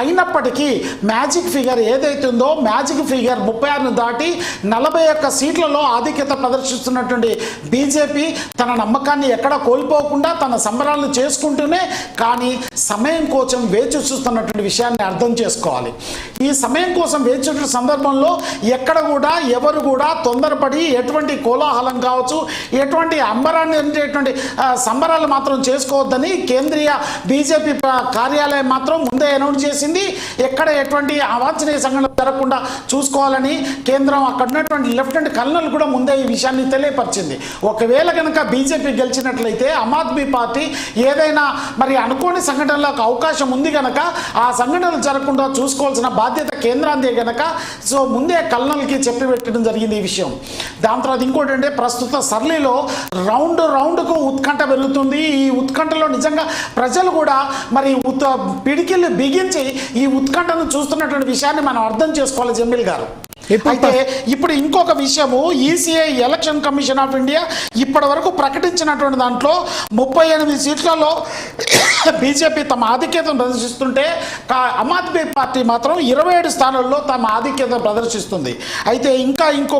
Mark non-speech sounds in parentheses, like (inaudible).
అయినప్పటికీ magic figure ఏదైతే ఉందో మ్యాజిక్ ఫిగర్ ముప్పై ఆరును దాటి నలభై ఒక్క సీట్లలో ఆధిక్యత ప్రదర్శిస్తున్నటువంటి బీజేపీ తన నమ్మకాన్ని ఎక్కడ కోల్పోకుండా తన సంబరాలను చేసుకుంటూనే కానీ సమయం కోసం వేచి చూస్తున్నటువంటి విషయాన్ని అర్థం చేసుకోవాలి. ఈ సమయం కోసం వేచినటువంటి సందర్భంలో ఎక్కడ కూడా ఎవరు కూడా తొందరపడి ఎటువంటి కోలాహలం కావచ్చు ఎటువంటి అంబరాన్ని అనేటువంటి సంబరాలు మాత్రం చేసుకోవద్దని కేంద్రీయ బీజేపీ కార్యాలయం మాత్రం ముందే అనౌన్స్ చేసింది. ఎక్కడ ఎటువంటి అవాంఛనీయ సంఘటనలు జరగకుండా చూసుకోవాలని కేంద్రం అక్కడ ఉన్నటువంటి లెఫ్టినెంట్ కల్నల్ కూడా ముందే ఈ విషయాన్ని తెలియపరిచింది. ఒకవేళ కనుక బీజేపీ గెలిచినట్లయితే ఆమ్ ఆద్మీ పార్టీ ఏదైనా మరి అనుకోని సంఘటనలకు అవకాశం ఉంది కనుక ఆ సంఘటనలు జరగకుండా చూసుకోవాల్సిన బాధ్యత కేంద్రాందే కనుక సో ముందే కల్నల్కి చెప్పి పెట్టడం జరిగింది ఈ విషయం. దాని తర్వాత ఇంకోటి అంటే ప్రస్తుత సర్లీలో రౌండ్ రౌండ్కు ఉత్కంఠ పెరుగుతుంది. ఈ ఉత్కంఠలో నిజంగా ప్రజలు కూడా మరి ఉత్ పిడికిళ్ళు బిగించి ఈ ఉత్కంఠను చూస్తున్నటువంటి విషయాన్ని మనం అర్థం చేసుకోవాలి జమీల్ గారు. అయితే ఇప్పుడు ఇంకొక విషయము ECI election commission of India ఇప్పటి వరకు ప్రకటించినటువంటి దాంట్లో ముప్పై ఎనిమిది సీట్లలో (coughs) బీజేపీ తమ ఆధిక్యతను ప్రదర్శిస్తుంటే ఆమ్ ఆద్మీ పార్టీ మాత్రం ఇరవై ఏడు స్థానాల్లో తమ ఆధిక్యత ప్రదర్శిస్తుంది. అయితే ఇంకా ఇంకొక